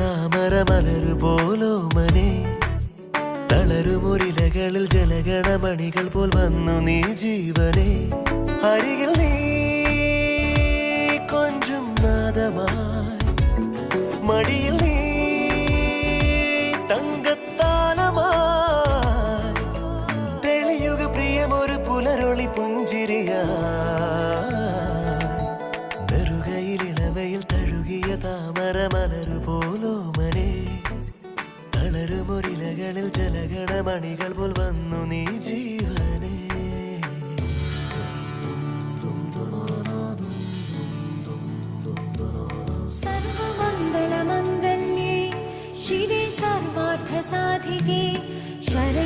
താമര മലരു പോലോ മനെ. തളരുമൊരിലകളിൽ ജലഗണമണികൾ പോൽ വന്നു നീ ജീവനെ. അരികിൽ നീ കൊഞ്ചും നാദമായി. മടിയിൽ നീ തങ്കത്താലമായി. തെളിയുക പ്രിയമൊരു പുലരൊളി പുഞ്ചിരിയാ താമര മലരു പോലോമനെ തളരുമൊരിലകളിൽ ജലഗണമണികൾ പോൽ വന്നു നീ ജീവനെ. സർവമംഗളമംഗല്യേ ശിവേ സർവാർത്ഥ സാധികേ ശര